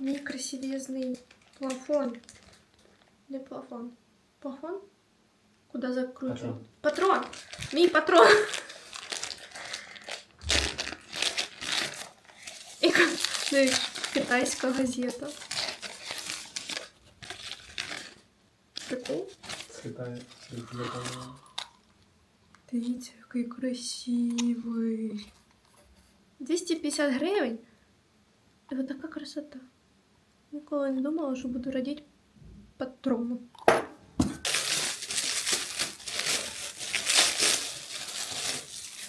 Мій красивезний плафон. Не плафон. Плафон? Куда закручують? Патрон. Мій патрон. І ка- дивись, китайська газета. Прикол. Світає. світає. Дивіться, який красивий. 250 гривень. І от така красота. Ніколи не думала, що буду радіти патрону.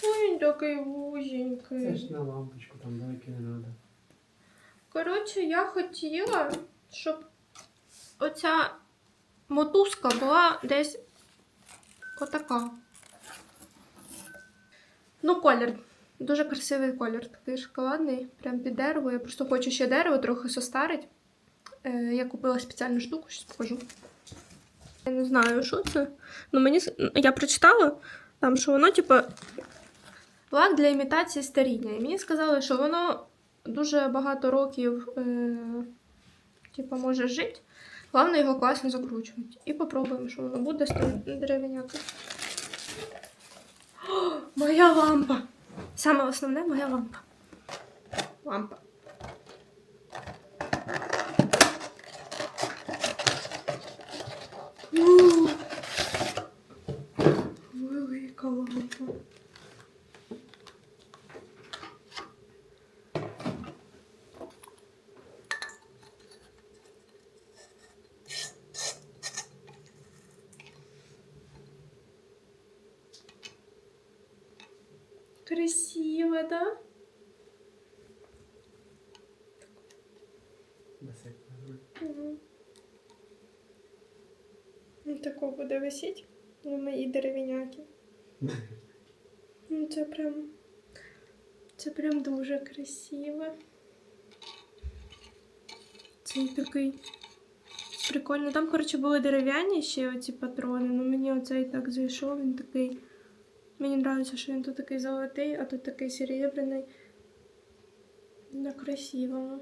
Ой, він такий Це вузенький. ж на лампочку, там велике не треба. Коротше, я хотіла, щоб оця мотузка була десь отака. Ну, колір. Дуже красивий колір, такий шоколадний, прям під дерево. Я просто хочу ще дерево трохи состарить. Е, я купила спеціальну штуку, щось покажу. Я не знаю, що це. Ну, мені я прочитала там, що воно, типу, лак для імітації старіння. І мені сказали, що воно дуже багато років е, типу, може жити. Головне його класно закручувати. І попробуємо, що воно буде тим Моя лампа! Саме основне моя лампа. Лампа. У! Велика лампа. Красиво, да? Угу. Тако буде висіть на моїй деревіняки. Ну, це прям. Це прям дуже красиво. Це такий. Прикольно. Там, коротше, були дерев'яні ще оці патрони, але мені оцей так зайшов, він такий. Мені подобається, що він тут такий золотий, а тут такий серебряний. На красивому.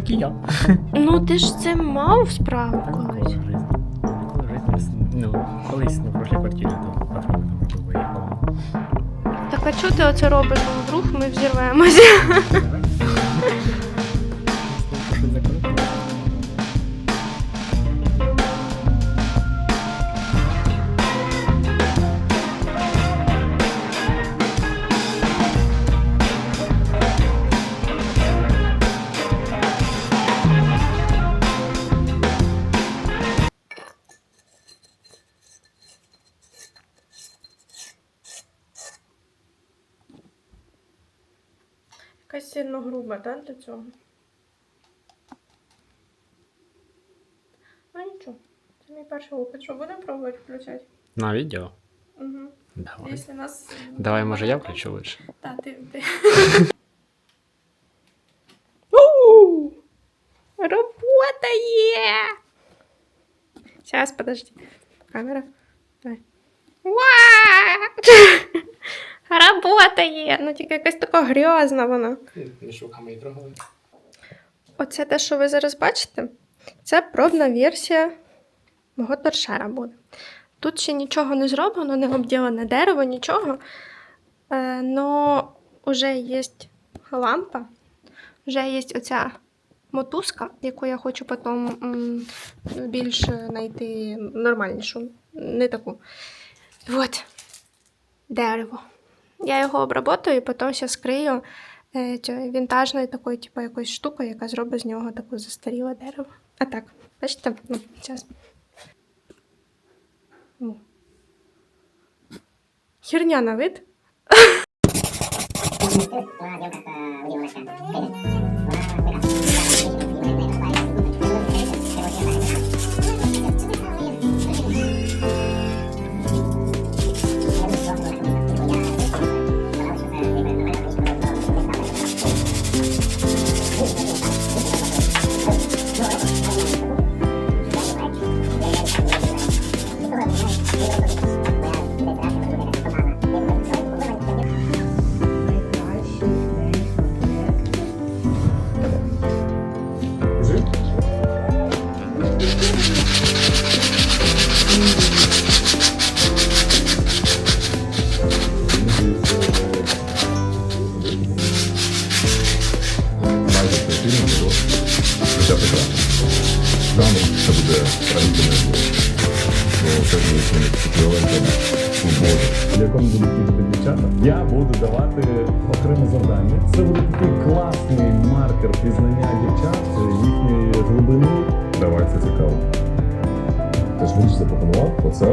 Як і я. Ну, ти ж це мав справу колись. Ну, колись на прошлій квартирі там виїхав. Так а чого ти оце робиш? Ну, Вдруг ми взірвемося. Якась сильно груба, так, для цього? Ну нічого. Це мій перший опит. Що будемо пробувати включати? На відео? Угу. Давай. Якщо нас... Давай, може, я включу лише. Так, ти. ти. У! Работає! Сейчас, подожди. Камера. Давай. Уа! Работає! Ну тільки якась така грязна вона. Не шуками і трогали. Оце те, що ви зараз бачите, це пробна версія мого торшера буде. Тут ще нічого не зроблено, не обділене дерево, нічого. Е, но вже є лампа, вже є оця мотузка, яку я хочу потім більш знайти нормальнішу, не таку. От. Дерево. Я його обработаю і потім ще скрию е, вінтажною такою, типу, якоюсь штукою, яка зробить з нього таке застаріле дерево. А так, бачите? Ну, зараз. Херня на вид. Ти ж мені запропонував, оце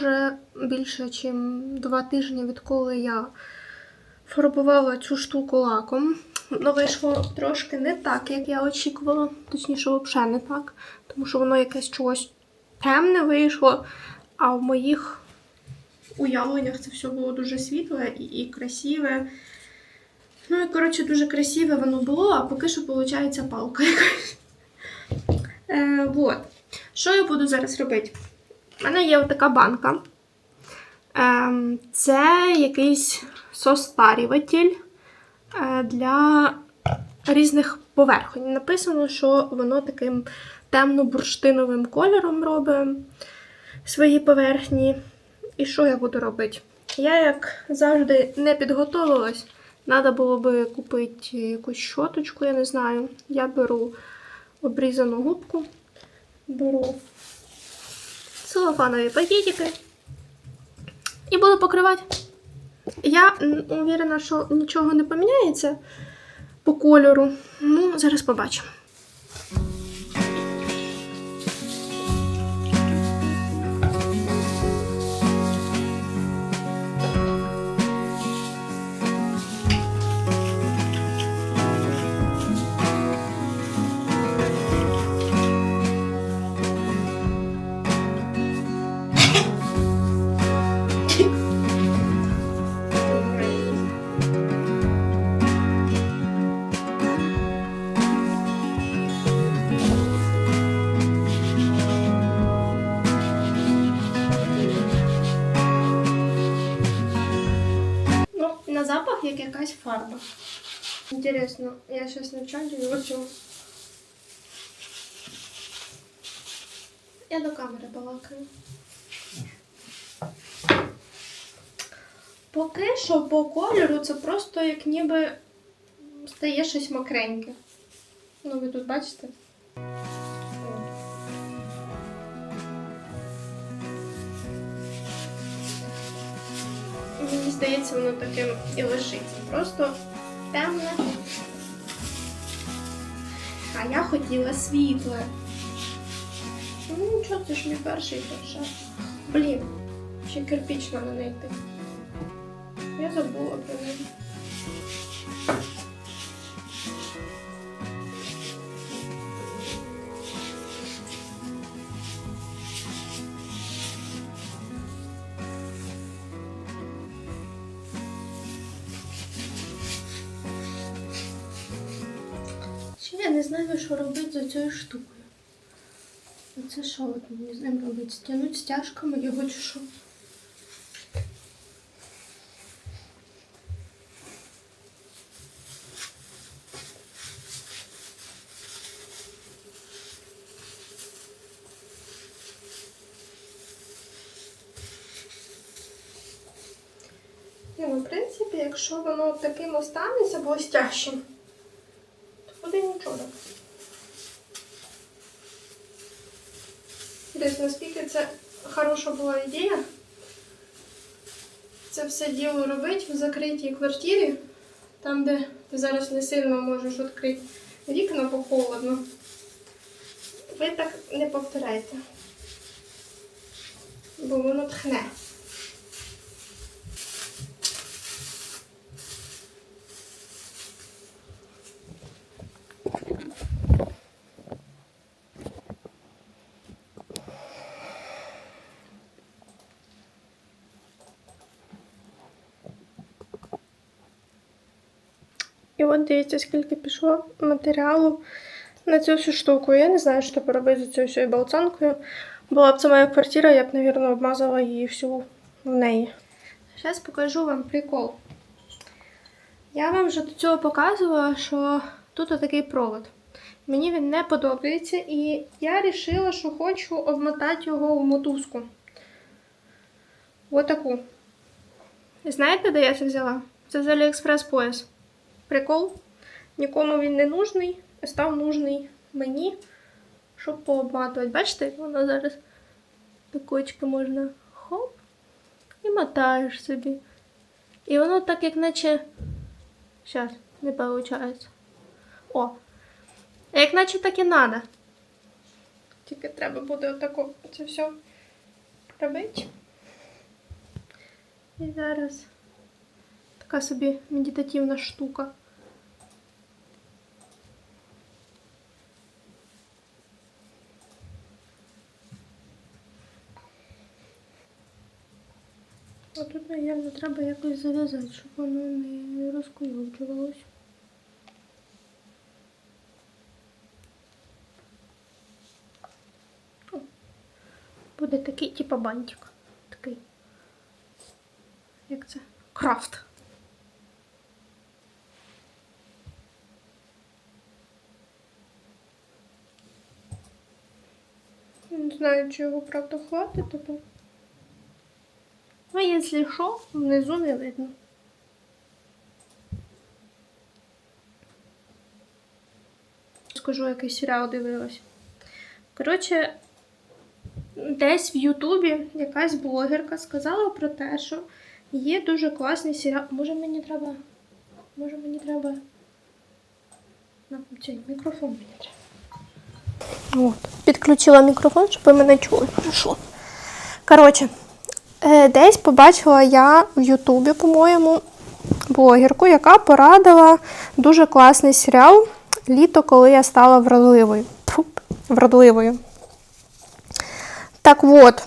вже більше, ніж два тижні, відколи я фарбувала цю штуку лаком. Ну, вийшло трошки не так, як я очікувала. Точніше, взагалі не так. Тому що воно якесь чогось темне вийшло, а в моїх уявленнях це все було дуже світле і, і красиве. Ну і коротше, дуже красиве воно було, а поки що виходить палка якась. Е, вот. Що я буду зараз робити? У мене є така банка. Ем, це якийсь состарюватель е, для різних поверхонь. Написано, що воно таким темно-бурштиновим кольором робить свої поверхні. І що я буду робити? Я, як завжди, не підготувалась. Треба було би купити якусь щоточку, я не знаю. Я беру обрізану губку, беру целлофанові пакетики і буду покривати. Я уверена, що нічого не поміняється по кольору. Ну, зараз побачимо. Як якась фарба. Інтересно, я зараз началю оцю. Я до камери балакаю. Поки що по кольору це просто як ніби стає щось мокреньке. Ну, ви тут бачите? Здається, воно таким і лишиться. Просто темне. А я хотіла світле. Ну нічого, це ж мій перший перша. Блін, ще кирпіч треба знайти. Я забула про неї. Що робити з цією штукою. Оце що от мені з ним робити? Стягнути стяжками його чи що? Ну, в принципі, якщо воно таким останеться блестящим, то буде нічого. Десь наскільки це хороша була ідея. Це все діло робити в закритій квартирі, там, де ти зараз не сильно можеш відкрити вікна, бо холодно. Ви так не повторяйте. Бо воно тхне. От дивіться, скільки пішло матеріалу на цю всю штуку. Я не знаю, що поробити з цією всією болцанкою. Була б це моя квартира, я б, мабуть, обмазала її всю в неї. Зараз покажу вам прикол. Я вам вже до цього показувала, що тут отакий провод. Мені він не подобається, і я вирішила, що хочу обмотати його в мотузку. Отаку. Знаєте, де я це взяла? Це з Аліекспрес пояс. Прикол. Нікому він не нужний, став нужний мені, щоб пообматувати. Бачите, воно зараз такочки можна хоп і мотаєш собі. І воно так, як наче. Зараз, не виходить. О! Як наче так і надо. Тільки треба буде отако це все робити. І зараз така собі медитативна штука. А тут, мабуть, треба якось зав'язати, щоб воно не розкуючувалось. Буде такий, типа бантик. Такий. Як це? Крафт. Не знаю, чи його правда хватить тепер. Ну, якщо що, внизу не видно. Скажу, який серіал дивилась. Коротше, десь в Ютубі якась блогерка сказала про те, що Є дуже класний серіал. Може мені треба. Може мені треба. Цей мікрофон мені треба. От. Підключила мікрофон, щоб ви мене чули. Хорошо. Коротше, десь побачила я в Ютубі, по-моєму, блогерку, яка порадила дуже класний серіал Літо, коли я стала вродливою. Тьфу, вродливою. Так от,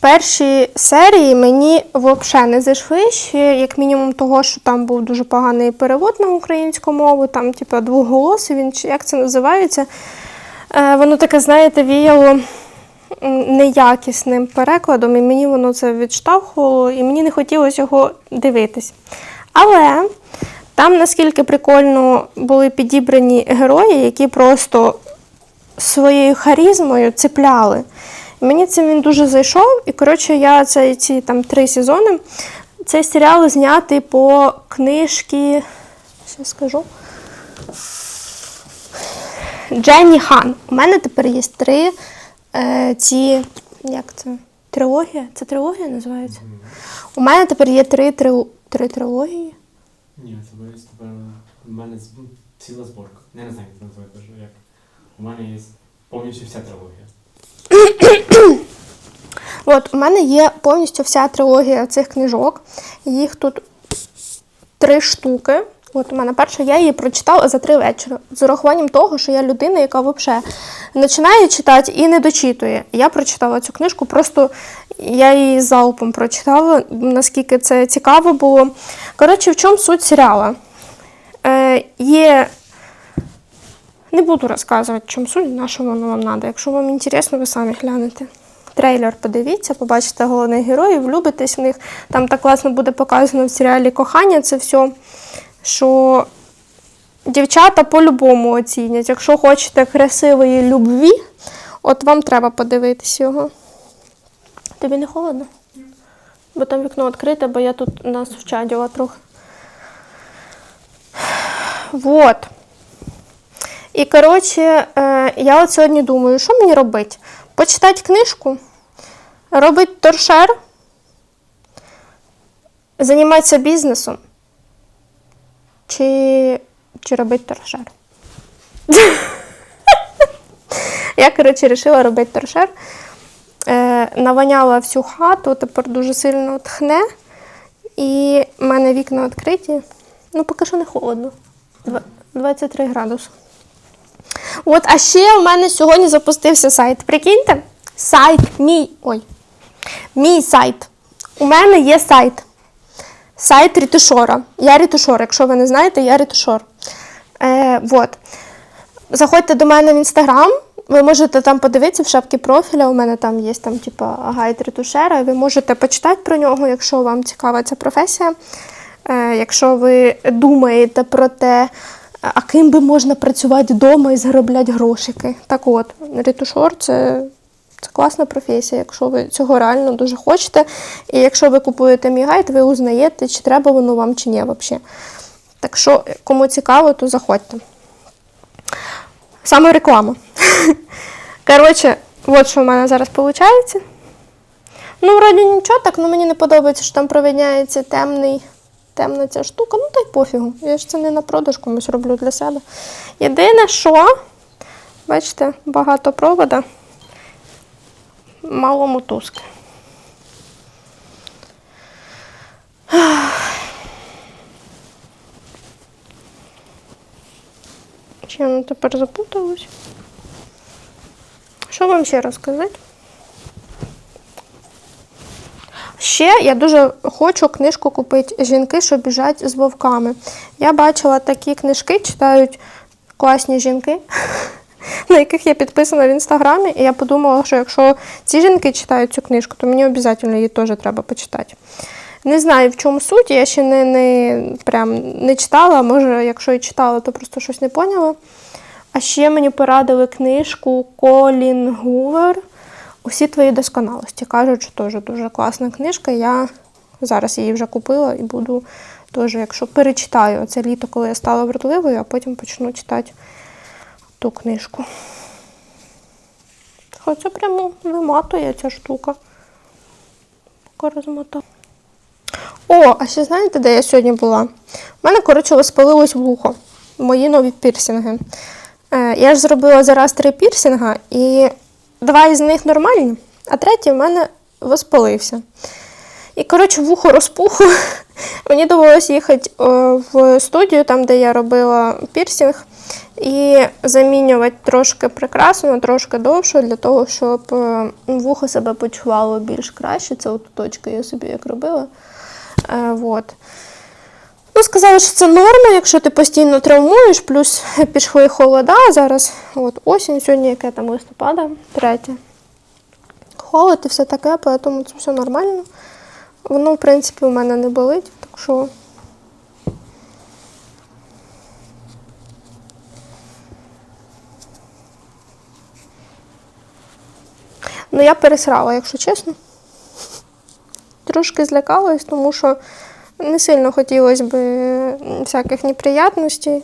перші серії мені взагалі не зайшли ще, як мінімум того, що там був дуже поганий перевод на українську мову, там, типу, двоголосий, він як це називається. Е, воно таке, знаєте, віяло неякісним перекладом, і мені воно це відштовхувало, і мені не хотілося його дивитись. Але там наскільки прикольно були підібрані герої, які просто своєю харізмою цепляли. Мені цим він дуже зайшов, і коротше, я це, ці там три сезони. Цей серіал знятий по книжці. Зараз скажу. Дженні Хан. У мене тепер є три е, ці. Як це? Трилогія? Це трилогія називається? У мене тепер є три, три, три трилогії. Ні, це буде тепер у мене з- ну, ціла зборка. Я не знаю, як це називається. вже, Як. У мене є повністю вся трилогія. От, у мене є повністю вся трилогія цих книжок. Їх тут три штуки. От у мене перша, я її прочитала за три вечора. З урахуванням того, що я людина, яка взагалі починає читати і не дочитує. Я прочитала цю книжку, просто я її залпом прочитала, наскільки це цікаво було. Коротше, в чому суть серіала? Е, є не буду розказувати, чому суть, на що воно вам треба. Якщо вам інтересно, ви самі глянете. Трейлер подивіться, побачите головних героїв, влюбитесь в них. Там так класно буде показано в серіалі кохання це все, що дівчата по-любому оцінять. Якщо хочете красивої любві, от вам треба подивитись його. Тобі не холодно? Бо там вікно відкрите, бо я тут нас вчаділа трохи. Вот. І коротше, е, я от сьогодні думаю, що мені робити? Почитати книжку, робити торшер, займатися бізнесом чи, чи робити торшер. Я, коротше, вирішила робити торшер. Е, наваняла всю хату, тепер дуже сильно тхне. І в мене вікна відкриті. Ну, поки що не холодно. 23 градуси. От, а ще у мене сьогодні запустився сайт. Прикиньте, сайт мій. Ой. Мій сайт. У мене є сайт. Сайт Рітушора. Я Рітушор. Якщо ви не знаєте, я Рітушор. Е, вот. Заходьте до мене в інстаграм. Ви можете там подивитися в шапці профіля. У мене там є там, типа, гайд ретушера, ви можете почитати про нього, якщо вам цікава ця професія. Е, якщо ви думаєте про те, а ким би можна працювати вдома і заробляти грошики. Так от, ретушор це, це класна професія, якщо ви цього реально дуже хочете. І якщо ви купуєте мій гайд, ви узнаєте, чи треба воно вам, чи ні взагалі. Так що, кому цікаво, то заходьте. Саме реклама. Коротше, от що в мене зараз виходить. Ну, вроді нічого, так, ну мені не подобається, що там провідняється темний, темна ця штука. Ну, та й пофігу. Я ж це не на продаж комусь роблю для себе. Єдине, що, бачите, багато провода, мало мотузки. Чи воно тепер запуталось? Що вам ще розказати? Ще я дуже хочу книжку купити Жінки, що біжать з вовками. Я бачила такі книжки, читають класні жінки, на яких я підписана в інстаграмі. І я подумала, що якщо ці жінки читають цю книжку, то мені обов'язково її теж треба почитати. Не знаю, в чому суть, я ще не, не, прям не читала, може, якщо і читала, то просто щось не поняла. А ще мені порадили книжку Колін Гувер Усі твої досконалості. Кажуть, що теж дуже класна книжка. Я зараз її вже купила і буду теж, якщо перечитаю це літо, коли я стала вродливою, а потім почну читати ту книжку. Хоча прямо виматує ця штука. Поки розмотав. О, а ще знаєте, де я сьогодні була? У мене, коротше, воспалилось вухо. Мої нові пірсинги. Е, я ж зробила зараз три пірсинга, і два із них нормальні, а третій в мене воспалився. І, коротше, вухо розпухло. Мені довелося їхати е, в студію, там, де я робила пірсинг, і замінювати трошки прикрасу на трошки довше, для того, щоб е, вухо себе почувало більш краще. Це от точка я собі як робила. Е, вот. Ну, сказали, що це норма, якщо ти постійно травмуєш, плюс пішли холода зараз. От осінь, сьогодні яке там листопада, третє. Холод і все таке, тому це все нормально. Воно, в принципі, у мене не болить, так що. Ну, я пересрала, якщо чесно. Трошки злякалась, тому що не сильно хотілося б всяких неприятностей.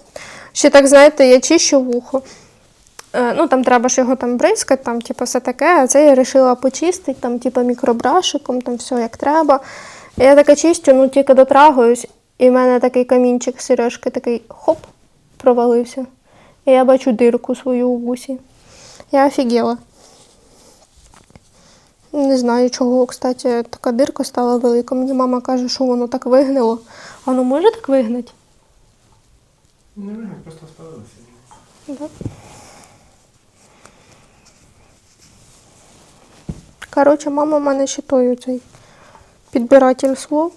Ще так, знаєте, я чищу вухо. Е, Ну, там треба ж його там бризкати, там, типу, все таке, а це я вирішила почистити, там, типу, мікробрашиком, там все як треба. Я таке чистю, ну тільки дотрагуюсь, і в мене такий камінчик сережки такий хоп, провалився. І я бачу дирку свою у вусі. Я офігела. Не знаю, чого, кстати, така дирка стала велика. Мені мама каже, що воно так вигнило. Воно може так вигнати? Не вигнать, просто спалилося. Да. Коротше, мама в мене ще той цей підбиратель слов.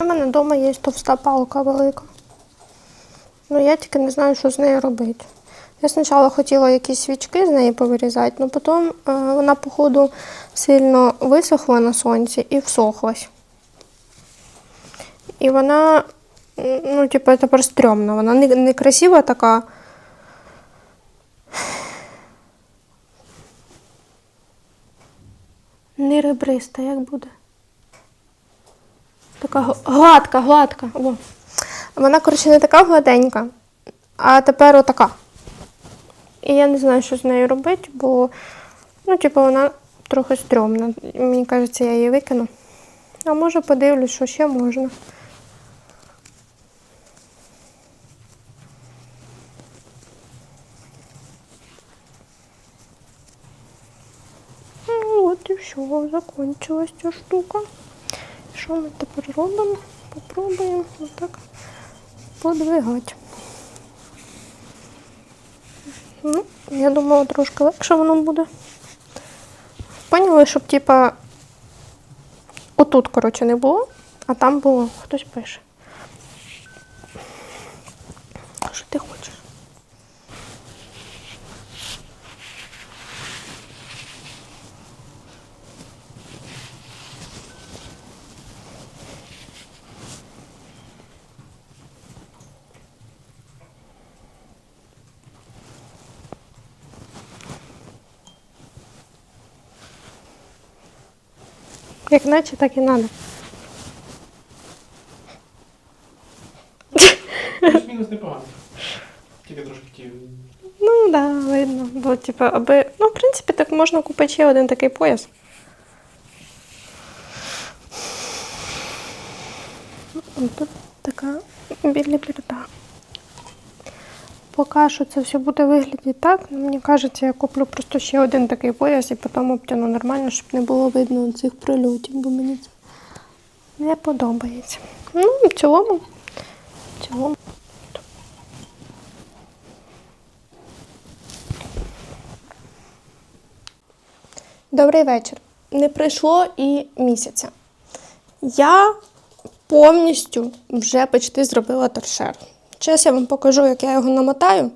У мене вдома є товста палка велика. Ну я тільки не знаю, що з нею робити. Я спочатку хотіла якісь свічки з неї повирізати, але потім е, вона, походу, сильно висохла на сонці і всохлась. І вона, ну, типу, тепер стрьомна. Вона не, не красива така. Не ребриста, як буде? Така гладка, гладка. О. Вона, коротше, не така гладенька, а тепер отака. І я не знаю, що з нею робити, бо ну, типу, вона трохи стрьомна. Мені кажеться, я її викину. А може подивлюсь, що ще можна. Ну, от і все, закончилась ця штука. Що ми тепер робимо? Попробуємо отак подвигати. Ну, я думала, трошки легше воно буде. Поняли, щоб типа отут, коротше, не було, а там було. Хтось пише. Що ти хочеш? Як наче, так і надо. Плюс-мінус непогано. Тільки трошки ті. Ну, да, видно. Бо, типу, аби. Ну, в принципі, так можна купити ще один такий пояс. Тут така біля-біля. Поки що це все буде виглядати так, ну, мені кажеться, я куплю просто ще один такий пояс і потім обтяну нормально, щоб не було видно цих прильотів, бо мені це не подобається. Ну, в цілому, в цілому. Добрий вечір. Не пройшло і місяця. Я повністю вже почти зробила торшер. Зараз я вам покажу, як я його намотаю.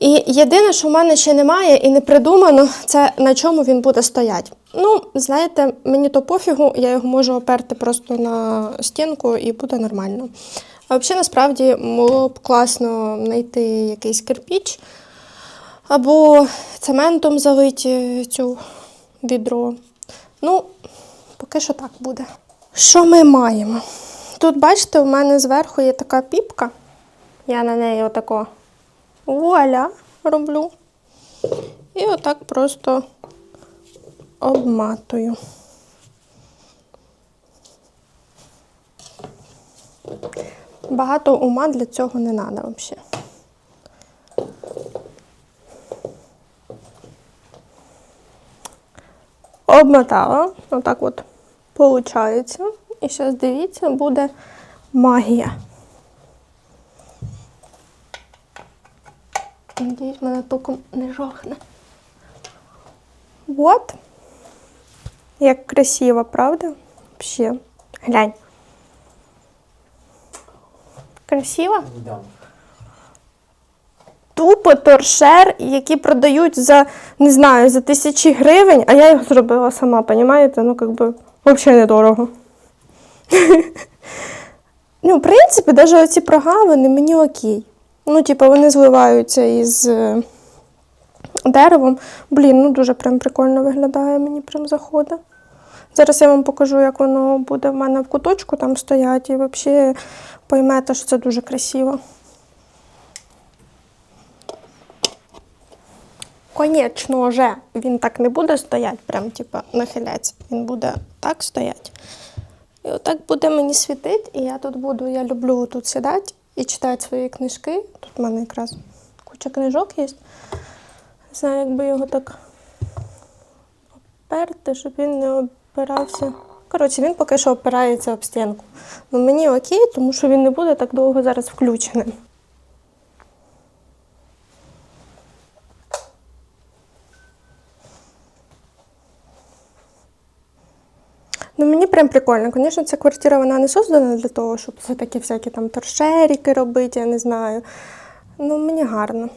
І єдине, що в мене ще немає і не придумано, це на чому він буде стояти. Ну, знаєте, мені то пофігу, я його можу оперти просто на стінку і буде нормально. А взагалі, насправді, було б класно знайти якийсь кирпіч або цементом залити цю відро. Ну, поки що так буде. Що ми маємо? Тут, бачите, у мене зверху є така піпка. Я на неї отако вуаля роблю. І отак просто обматую. Багато ума для цього не треба взагалі. Обмотала. Отак от получається. І зараз дивіться, буде магія. Надіюсь, мене током не жахне. Вот. Як красиво, правда? Вообще. Глянь. Красиво? Да. Тупо торшер, які продають за, не знаю, за тисячі гривень, а я його зробила сама, понімаєте? Ну, как би, взагалі недорого. ну, в принципі, навіть оці прогавини мені окей. Ну, типу, вони зливаються із е, деревом. Блін, ну дуже прям прикольно виглядає, мені прям заходить. Зараз я вам покажу, як воно буде в мене в куточку там стоять, і взагалі поймете, що це дуже красиво. Конечно же, він так не буде стояти, прям типа нахилятися. Він буде так стояти. І отак буде мені світити, і я тут буду, я люблю тут сідати і читати свої книжки. Тут в мене якраз куча книжок є. Не знаю, якби його так оперти, щоб він не опирався. Коротше, він поки що опирається об стінку. Ну мені окей, тому що він не буде так довго зараз включеним. Ну, мені прям прикольно. Звісно, ця квартира вона не создана для того, щоб це такі всякі там торшеріки робити, я не знаю. Ну, мені гарно.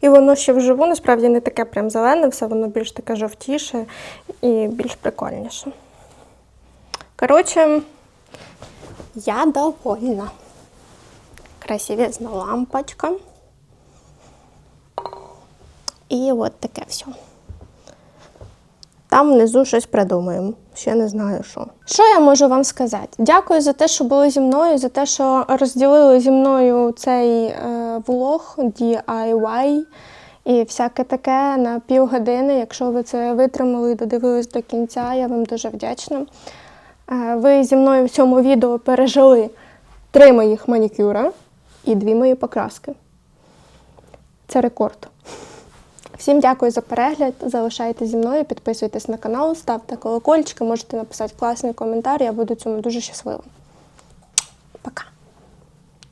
І воно ще вживу, насправді, не таке прям зелене, все воно більш таке жовтіше і більш прикольніше. Коротше, я довольна. Красивезна лампочка. І от таке все. Там внизу щось придумаємо. Ще не знаю що. Що я можу вам сказати? Дякую за те, що були зі мною, за те, що розділили зі мною цей е, влог DIY і всяке таке на півгодини. Якщо ви це витримали і додивились до кінця, я вам дуже вдячна. Е, ви зі мною в цьому відео пережили три моїх манікюра і дві мої покраски. Це рекорд. Всім дякую за перегляд. Залишайтеся зі мною, підписуйтесь на канал, ставте колокольчики, можете написати класний коментар. Я буду цьому дуже щаслива. Пока.